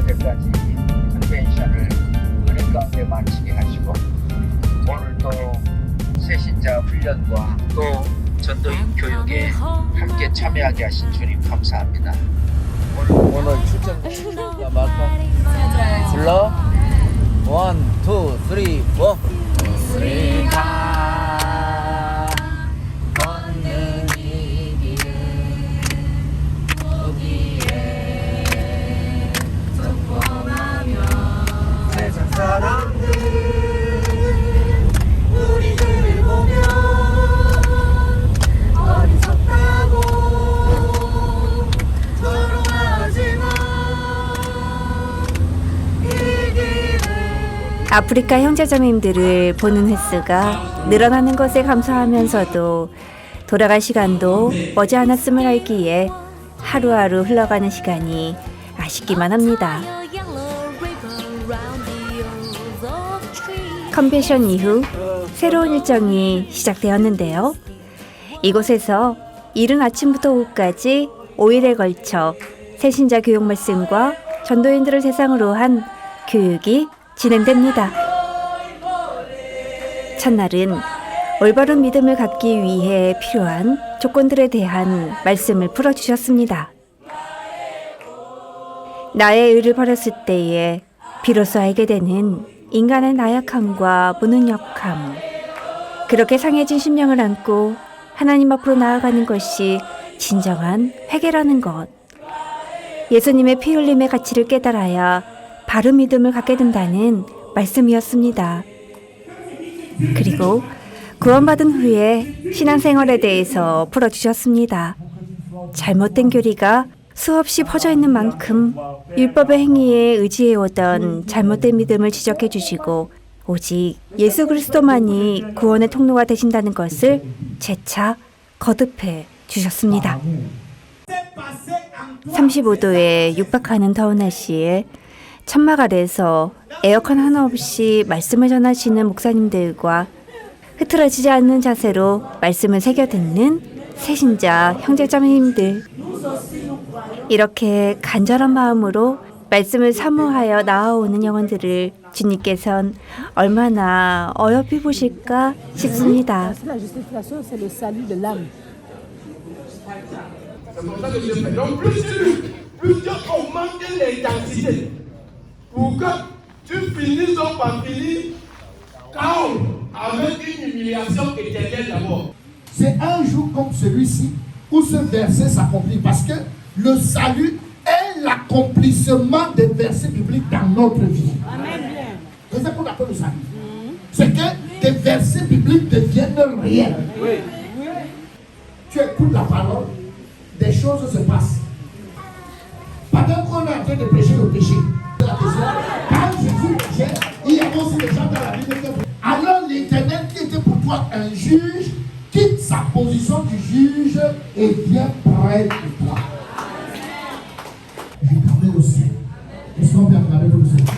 어제까지 컨벤션을 은행 가운데 마치게 하시고 오늘 또 새신자 훈련과 또 전도인 교육에 함께 참여하게 하신 주님 감사합니다. 오늘, 오늘 출전 마카 불러. 원, 투, 쓰리, 포 아프리카 형제자매님들을 보는 횟수가 늘어나는 것에 감사하면서도 돌아갈 시간도 머지않았음을 알기에 하루하루 흘러가는 시간이 아쉽기만 합니다. 컨벤션 이후 새로운 일정이 시작되었는데요. 이곳에서 이른 아침부터 오후까지 5일에 걸쳐 새신자 교육 말씀과 전도인들을 대상으로 한 교육이 진행됩니다. 첫날은 올바른 믿음을 갖기 위해 필요한 조건들에 대한 말씀을 풀어주셨습니다. 나의 의를 버렸을 때에 비로소 알게 되는 인간의 나약함과 무능력함. 그렇게 상해진 심령을 안고 하나님 앞으로 나아가는 것이 진정한 회개라는 것. 예수님의 피 흘림의 가치를 깨달아야 바른 믿음을 갖게 된다는 말씀이었습니다. 그리고 구원받은 후에 신앙생활에 대해서 풀어주셨습니다. 잘못된 교리가 수없이 퍼져 있는 만큼 율법의 행위에 의지해오던 잘못된 믿음을 지적해 주시고 오직 예수 그리스도만이 구원의 통로가 되신다는 것을 재차 거듭해 주셨습니다. 35도에 육박하는 더운 날씨에 천막 아래서 에어컨 하나 없이 말씀을 전하시는 목사님들과 흐트러지지 않는 자세로 말씀을 새겨 듣는 새신자 형제자매님들 이렇게 간절한 마음으로 말씀을 사모하여 나아오는 영혼들을 주님께선 얼마나 어여삐 보실까 싶습니다. C'est un jour comme celui-ci où ce verset s'accomplit parce que le salut est l'accomplissement des versets bibliques dans notre vie. C'est ça qu'on appelle le salut. C'est que des versets bibliques deviennent réels. Tu écoutes la parole, des choses se passent. Pendant qu'on est en train de prêcher le péché, la question, quand Jésus prêchait, il y avait aussi des gens dans la Bible Alors l'éternel qui était pour toi un juge, sa position du juge et vient près de toi. Je t'amène au ciel. Est-ce qu'on peut acclamer le Seigneur?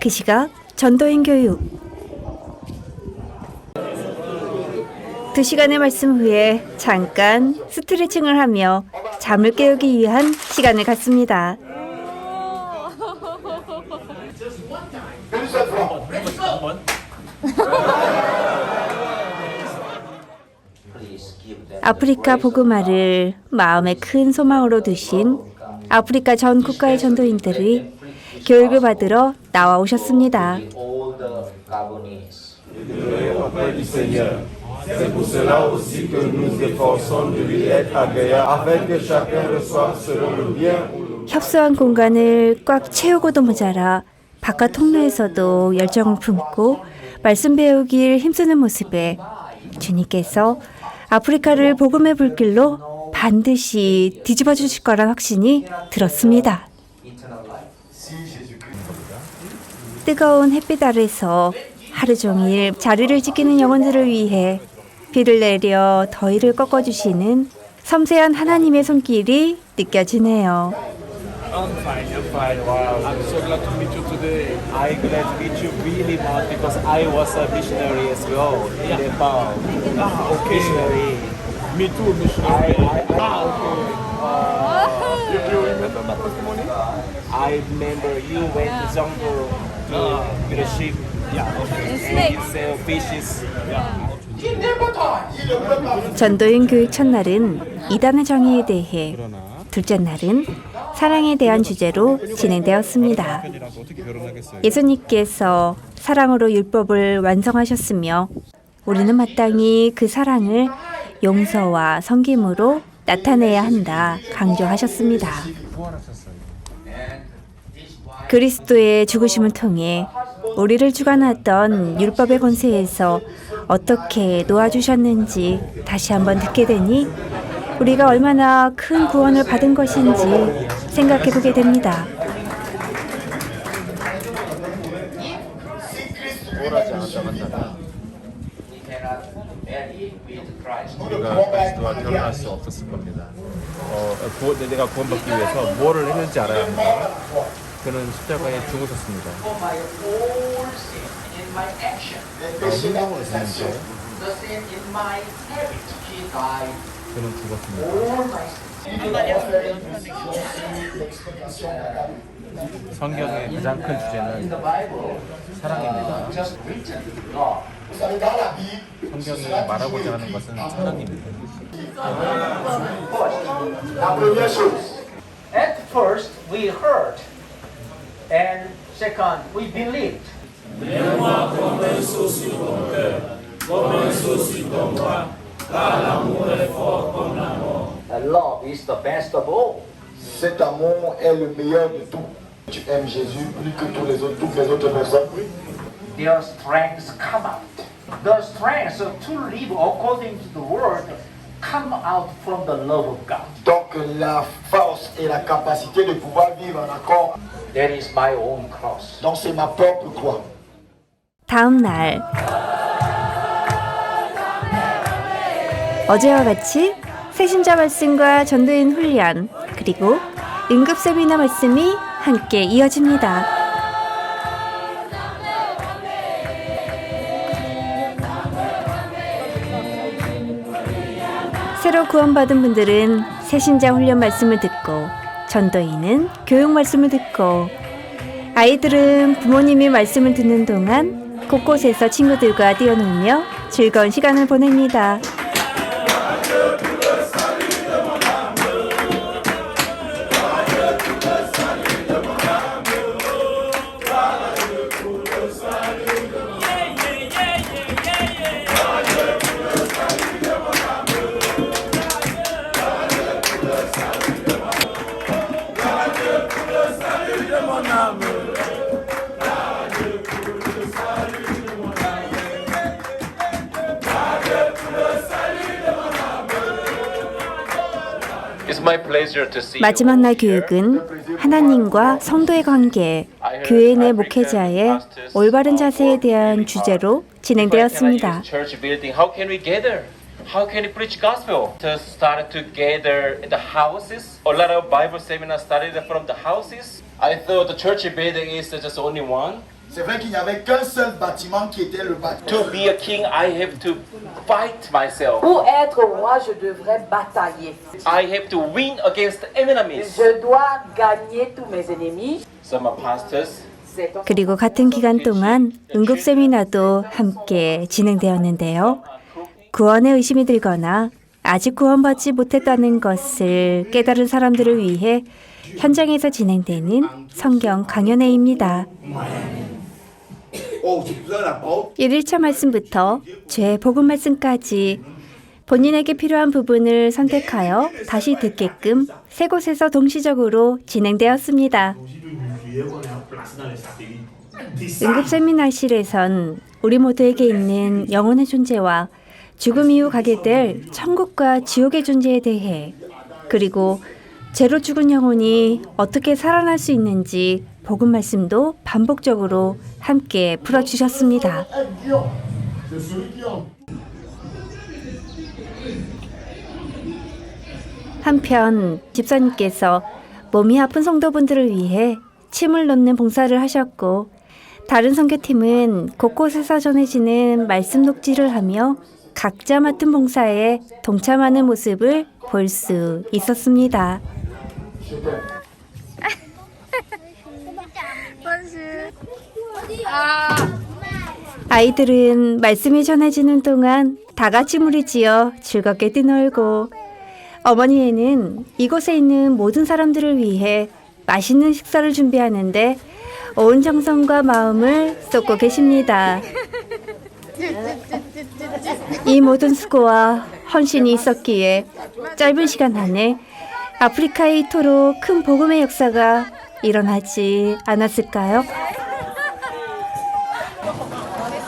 그 시각 전도인 교육 두 시간의 말씀 후에 잠깐 스트레칭을 하며 잠을 깨우기 위한 시간을 갖습니다. 아프리카 복음화를 마음의 큰 소망으로 두신 아프리카 전 국가의 전도인들이 교육을 받으러 나와 오셨습니다. all the Gabonese. auprès du Seigneur. C'est pour cela aussi que nous nous efforçons de lui être agréable afin que chacun reçoive selon le bien ou le 협소한 공간을 꽉 채우고도 모자라 바깥 통로에서도 열정을 품고 말씀 배우길 힘쓰는 모습에 주님께서 아프리카를 복음의 불길로 반드시 뒤집어 주실 거란 확신이 들었습니다. 뜨거운 햇빛 아래서 하루 종일 자리를 지키는 영혼들을 위해 비를 내려 더위를 꺾어주시는 섬세한 하나님의 손길이 느껴지네요. Today. I'm glad to meet you really much because I was a missionary as well in Nepal. Ah, okay. Missionary. Me too, missionary. ah, okay. Uh, you, you remember my testimony? I remember you went to jungle to with a sheep. Yeah, okay. You sell fishes. 전도인 교육 첫날은 이단의 정의에 대해, 둘째 날은 사랑에 대한 주제로 진행되었습니다. 예수님께서 사랑으로 율법을 완성하셨으며 우리는 마땅히 그 사랑을 용서와 섬김으로 나타내야 한다 강조하셨습니다. 그리스도의 죽으심을 통해 우리를 주관했던 율법의 권세에서 어떻게 놓아주셨는지 다시 한번 듣게 되니 우리가 얼마나 큰 구원을 받은 것인지 생각해 보게 됩니다. 우리가 그리스도와 결혼할 수 없었을 겁니다. 어, 구원, 내가 구원받기 위해서 뭐를 했는지 알아야 합니다. 그는 십자가에 죽으셨습니다. For 그는 죽었습니다. 성경의 가장 큰 주제는 the Bible, 사랑입니다. just written law. 성경이 말하고자 하는 것은 사랑입니다. At first, we heard, and second, we believed. The love is the best of all. Cet amour est le meilleur de tout. Tu aimes Jésus plus que tous les autres, toutes les autres personnes. Their strengths come out. The strength to live according to the word come out from the love of God. Donc la force et la capacité de pouvoir vivre en accord. That is my own cross. Donc c'est ma propre croix. 다음 날 어제와 같이 새신자 말씀과 전도인 훈련 그리고 응급 세미나 말씀이 함께 이어집니다. 새로 구원받은 분들은 새신자 훈련 말씀을 듣고 전도인은 교육 말씀을 듣고 아이들은 부모님이 말씀을 듣는 동안 곳곳에서 친구들과 뛰어놀며 즐거운 시간을 보냅니다. 마지막 날 교육은 하나님과 성도의 관계, 교회 내 목회자의 올바른 자세에 대한 주제로 진행되었습니다. Church building. How can we gather? How can we preach gospel? To start to gather in the houses. A lot of Bible seminar started from the houses. I thought the church building is just only one. C'est vrai qu'il n'y avait qu'un seul bâtiment qui était le bâtiment. To be a king, I have to fight myself. Pour être roi, je devrais batailler. I have to win against enemies. Je dois gagner tous mes ennemis. Some are pastors. 그리고 같은 기간 동안 응급 세미나도 함께 진행되었는데요. 구원에 의심이 들거나 아직 구원받지 못했다는 것을 깨달은 사람들을 위해 현장에서 진행되는 성경 강연회입니다. 1일차 말씀부터 죄 복음 말씀까지 본인에게 필요한 부분을 선택하여 다시 듣게끔 세 곳에서 동시적으로 진행되었습니다. 응급 세미나실에선 우리 모두에게 있는 영혼의 존재와 죽음 이후 가게 될 천국과 지옥의 존재에 대해 그리고 죄로 죽은 영혼이 어떻게 살아날 수 있는지 복음 말씀도 반복적으로 함께 풀어주셨습니다. 한편 집사님께서 몸이 아픈 성도분들을 위해 침을 놓는 봉사를 하셨고 다른 선교팀은 곳곳에서 전해지는 말씀 녹지를 하며 각자 맡은 봉사에 동참하는 모습을 볼 수 있었습니다. 아이들은 말씀이 전해지는 동안 다 같이 무리지어 즐겁게 뛰놀고 어머니에는 이곳에 있는 모든 사람들을 위해 맛있는 식사를 준비하는데 온 정성과 마음을 쏟고 계십니다. 이 모든 수고와 헌신이 있었기에 짧은 시간 안에 아프리카에 이토록 큰 복음의 역사가 일어나지 않았을까요?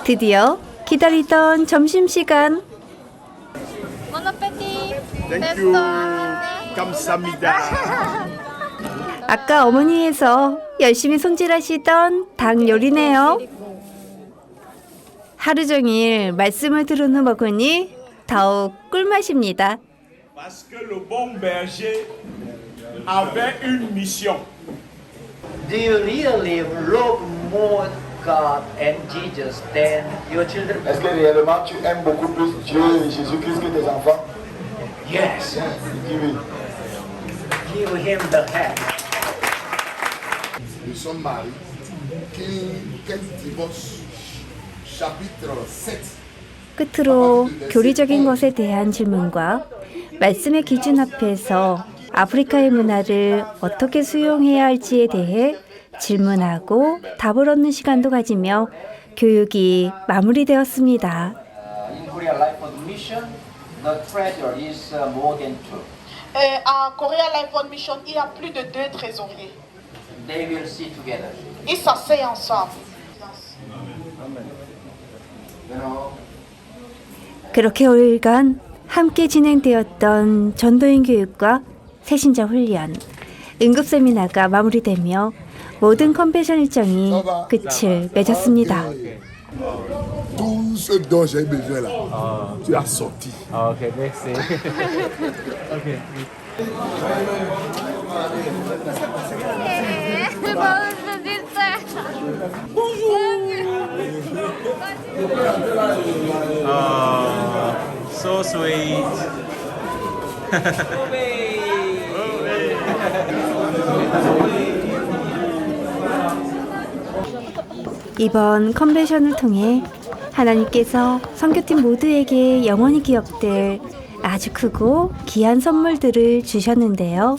드디어 기다리던 점심시간 아까 어머니에서 열심히 손질하시던 닭 요리네요. 하루 종일 말씀을 들은 후 먹으니 더욱 꿀맛입니다. Parce que le bon berger avait une mission. Do you really love more God and Jesus than your children? Est-ce que réellement tu aimes beaucoup plus Dieu et Jésus-Christ que tes enfants Yes. Dis oui. Give him the hand. Nous sommes mariés. Quel divorce Chapitre 7. 끝으로 교리적인 것에 대한 질문과 말씀의 기준 앞에서 아프리카의 문화를 어떻게 수용해야 할지에 대해 질문하고 답을 얻는 시간도 가지며 교육이 마무리되었습니다. Uh, uh, 그렇게 5일간 함께 진행되었던 전도인 교육과 새신자 훈련, 응급 세미나가 마무리되며 모든 컨벤션 일정이 끝을 맺었습니다. 아. 아. 이번 컨벤션을 통해 하나님께서 선교팀 모두에게 영원히 기억될 아주 크고 귀한 선물들을 주셨는데요.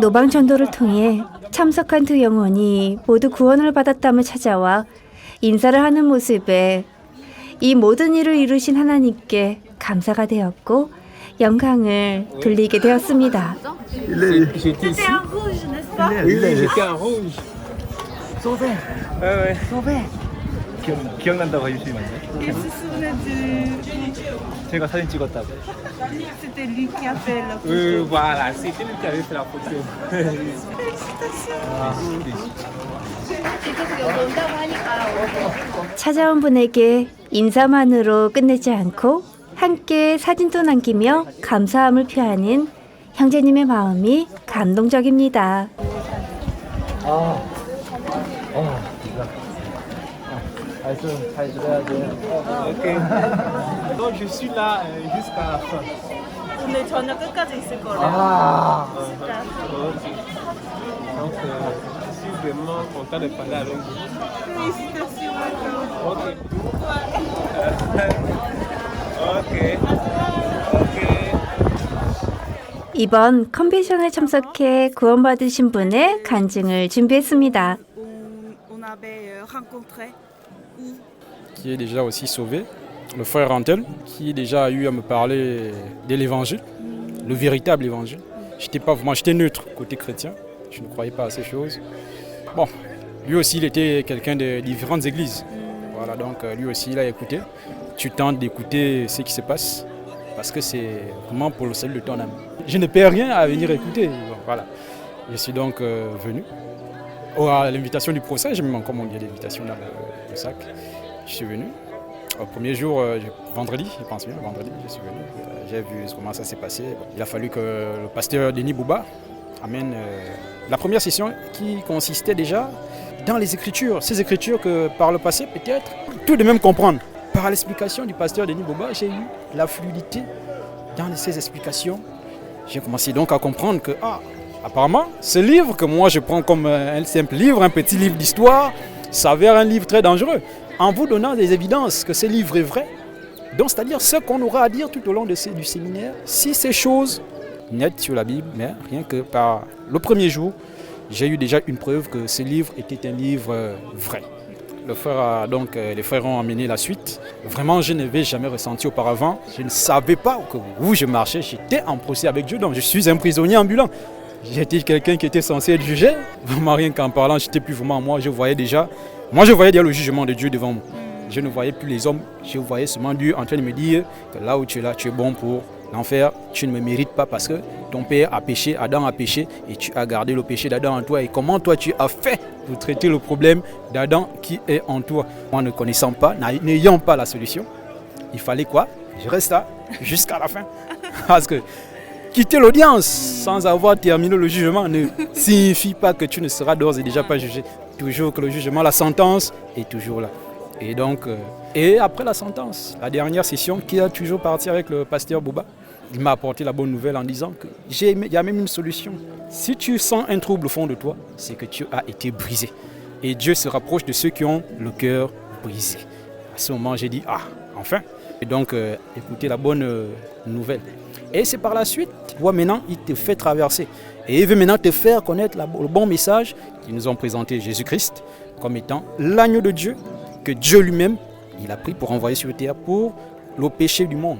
노방 전도를 통해 참석한 두 영혼이 모두 구원을 받았다며 찾아와 인사를 하는 모습에 이 모든 일을 이루신 하나님께 감사가 되었고 영광을 돌리게 되었습니다. Ouais, ouais. Sauvé. 기억, 기억난다고 해주시면 안 돼요? 제가 사진 찍었다고. Voilà, c'était lui qui avait fait la photo. 아, 찾아온 분에게 인사만으로 끝내지 않고 함께 사진도 남기며 감사함을 표하는 형제님의 마음이 감동적입니다. 아, 좀잘 들어야지. 오케이. Donc je suis là euh, jusqu'à la fin. 오늘 저녁 끝까지 있을 거래요. Ah. Ok. Donc euh, je suis vraiment content de parler avec vous. Félicitations. Ok. ok. Ok. 이번 컨벤션에 참석해 구원받으신 분의 간증을 준비했습니다. Qui est déjà aussi sauvé, le frère Antel, qui déjà a eu à me parler de l'évangile, le véritable évangile. J'étais pas j'étais neutre côté chrétien, je ne croyais pas à ces choses. Bon, lui aussi il était quelqu'un de différentes églises. Voilà, donc euh, lui aussi il a écouté. Tu tentes d'écouter ce qui se passe parce que c'est vraiment pour le salut de ton âme. Je ne paie rien à venir écouter. Voilà. Je suis donc euh, venu. À l'invitation du procès, j'ai même encore mon billet d'invitation dans le- le sac. Je suis venu. Au premier jour, euh, vendredi, je pense bien, vendredi, je suis venu. Euh, J'ai vu comment ça s'est passé. Il a fallu que le pasteur Denis Bouba amène euh, la première session qui consistait déjà dans les écritures. Ces écritures que par le passé, peut-être, tout de même comprendre. par l'explication du pasteur Denis Boba, j'ai eu la fluidité dans ses explications. J'ai commencé donc à comprendre que, ah, apparemment, ce livre que moi je prends comme euh, un simple livre, un petit livre d'histoire, s'avère un livre très dangereux. En vous donnant des évidences que ce livre est vrai, donc c'est-à-dire ce qu'on aura à dire tout au long du séminaire, si ces choses nettes sur la Bible, mais rien que par le premier jour, j'ai eu déjà une preuve que ce livre était un livre euh, vrai. Euh, les frères ont amené la suite. Vraiment, je n'avais jamais ressenti auparavant. Je ne savais pas où je marchais. J'étais en procès avec Dieu, donc je suis un prisonnier ambulant. J'étais quelqu'un qui était censé être jugé? Vraiment, rien qu'en parlant, j'étais plus vraiment moi. Je voyais déjà, moi, je voyais déjà le jugement de Dieu devant moi. Je ne voyais plus les hommes. Je voyais seulement Dieu en train de me dire que là où tu es là, tu es bon pour l'enfer. Tu ne me mérites pas parce que ton père a péché, Adam a péché et tu as gardé le péché d'Adam en toi. Et comment toi tu as fait pour traiter le problème d'Adam qui est en toi? Moi ne connaissant pas, n'ayant pas la solution, il fallait quoi? Je reste là jusqu'à la fin. Parce que quitter l'audience sans avoir terminé le jugement ne signifie pas que tu ne seras d'ores et déjà pas jugé. Toujours que le jugement, la sentence est toujours là. Et donc, euh, et après la sentence, la dernière session qui a toujours parti avec le pasteur Bouba, il m'a apporté la bonne nouvelle en disant que j'ai, il y a même une solution. Si tu sens un trouble au fond de toi, c'est que tu as été brisé. Et Dieu se rapproche de ceux qui ont le cœur brisé. À ce moment, j'ai dit, ah, enfin. Et donc, euh, écoutez la bonne euh, nouvelle. Et c'est par la suite, vois maintenant, il te fait traverser. Et il veut maintenant te faire connaître le bon message qu'ils nous ont présenté Jésus-Christ comme étant l'agneau de Dieu que Dieu lui-même, il a pris pour envoyer sur terre pour le péché du monde.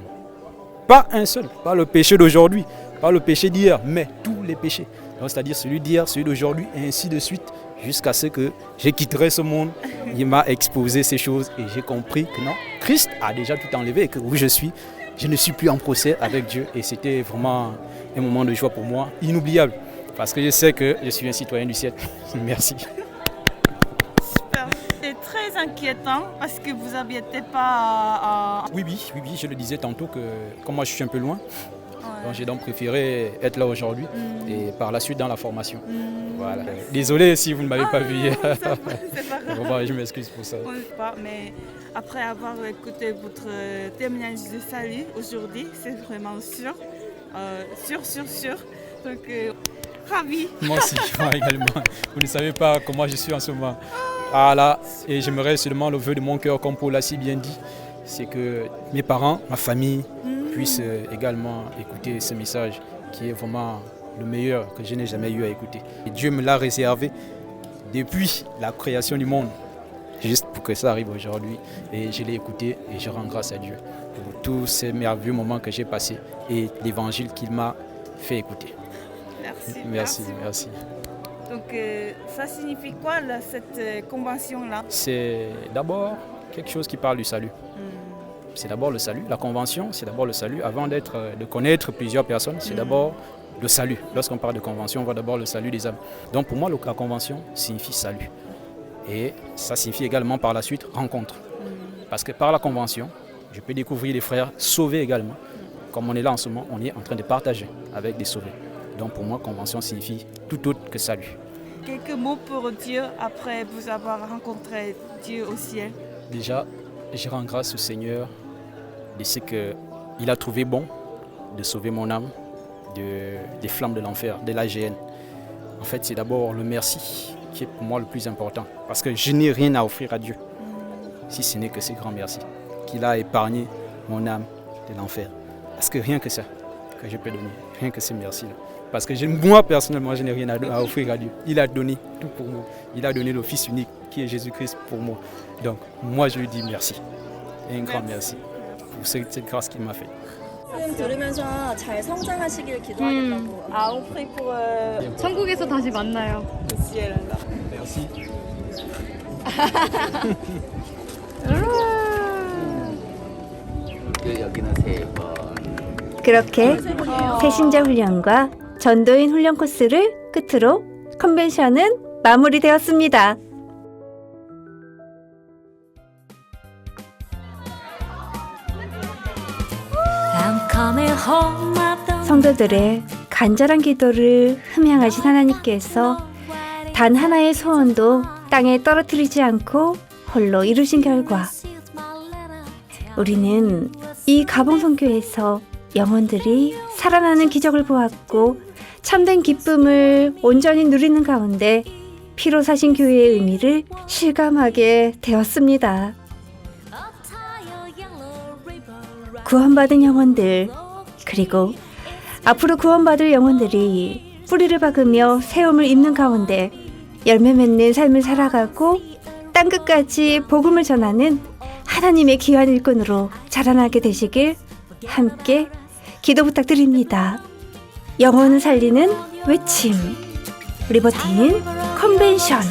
Pas un seul, pas le péché d'aujourd'hui, pas le péché d'hier, mais tous les péchés. C'est-à-dire celui d'hier, celui d'aujourd'hui, et ainsi de suite, jusqu'à ce que je quitterai ce monde. Il m'a exposé ces choses et j'ai compris que non, Christ a déjà tout enlevé et que où je suis, je ne suis plus en procès avec Dieu. Et c'était vraiment un moment de joie pour moi, inoubliable, parce que je sais que je suis un citoyen du ciel. Merci. C'est très inquiétant parce que vous n'habitez pas à... à- Oui, oui, oui, oui, je le disais tantôt que comme moi je suis un peu loin, donc j'ai donc préféré être là aujourd'hui et par la suite dans la formation. Voilà. Désolé si vous ne m'avez pas vu hier. Vraiment, je m'excuse pour ça. On ne pas, mais après avoir écouté votre témoignage de salut aujourd'hui, c'est vraiment sûr, euh, sûr, sûr, sûr. Donc, euh, ravi. Moi aussi, moi également. Vous ne savez pas comment je suis en ce moment. Ah là, et j'aimerais seulement le vœu de mon cœur, comme Paul l'a si bien dit, c'est que mes parents, ma famille puissent euh, également écouter ce message qui est vraiment le meilleur que je n'ai jamais eu à écouter. Et Dieu me l'a réservé depuis la création du monde, juste pour que ça arrive aujourd'hui. Et je l'ai écouté et je rends grâce à Dieu pour tous ces merveilleux moments que j'ai passés et l'évangile qu'il m'a fait écouter. Merci. Merci, merci. Donc, euh, ça signifie quoi, là, cette euh, convention-là? C'est d'abord quelque chose qui parle du salut. C'est d'abord le salut. La convention, c'est d'abord le salut. Avant d'être, euh, de connaître plusieurs personnes, c'est d'abord le salut. Lorsqu'on parle de convention, on voit d'abord le salut des âmes. Donc pour moi, la convention signifie salut. Et ça signifie également par la suite rencontre. Parce que par la convention, je peux découvrir des frères sauvés également. Comme on est là en ce moment, on est en train de partager avec des sauvés. Donc pour moi, convention signifie tout autre que salut. Quelques mots pour Dieu après vous avoir rencontré Dieu au ciel. Déjà, je rends grâce au Seigneur de ce qu'il a trouvé bon de sauver mon âme de- des flammes de l'enfer, de l'AGN. En fait, c'est d'abord le merci qui est pour moi le plus important. Parce que je n'ai rien à offrir à Dieu, si ce n'est que ce grand merci, qu'il a épargné mon âme de l'enfer. Parce que rien que ça, que je peux donner, rien que ce merci-là. Parce que je- moi, personnellement, je n'ai rien à, à offrir à Dieu. Il a donné tout pour moi. Il a donné le Fils unique, qui est Jésus-Christ, pour moi. Donc, moi, je lui dis merci. Et un grand merci pour cette, grâce qu'il m'a fait. 선생님 들으면서 잘 성장하시길 기도하겠다고. 아, on prie pour euh, 천국에서 다시 만나요. le ciel. là. Merci. 여기는 세 번. 그렇게 새신자 훈련과 전도인 훈련 코스를 끝으로 컨벤션은 마무리되었습니다. 성도들의 간절한 기도를 흠양하신 하나님께서 단 하나의 소원도 땅에 떨어뜨리지 않고 홀로 이루신 결과 우리는 이 가봉선교에서 영혼들이 살아나는 기적을 보았고 참된 기쁨을 온전히 누리는 가운데 피로 사신 교회의 의미를 실감하게 되었습니다. 구원받은 영혼들 그리고 앞으로 구원받을 영혼들이 뿌리를 박으며 새움을 입는 가운데 열매 맺는 삶을 살아가고 땅 끝까지 복음을 전하는 하나님의 귀한 일꾼으로 자라나게 되시길 함께 기도 부탁드립니다. 영혼을 살리는 외침 리버틴 컨벤션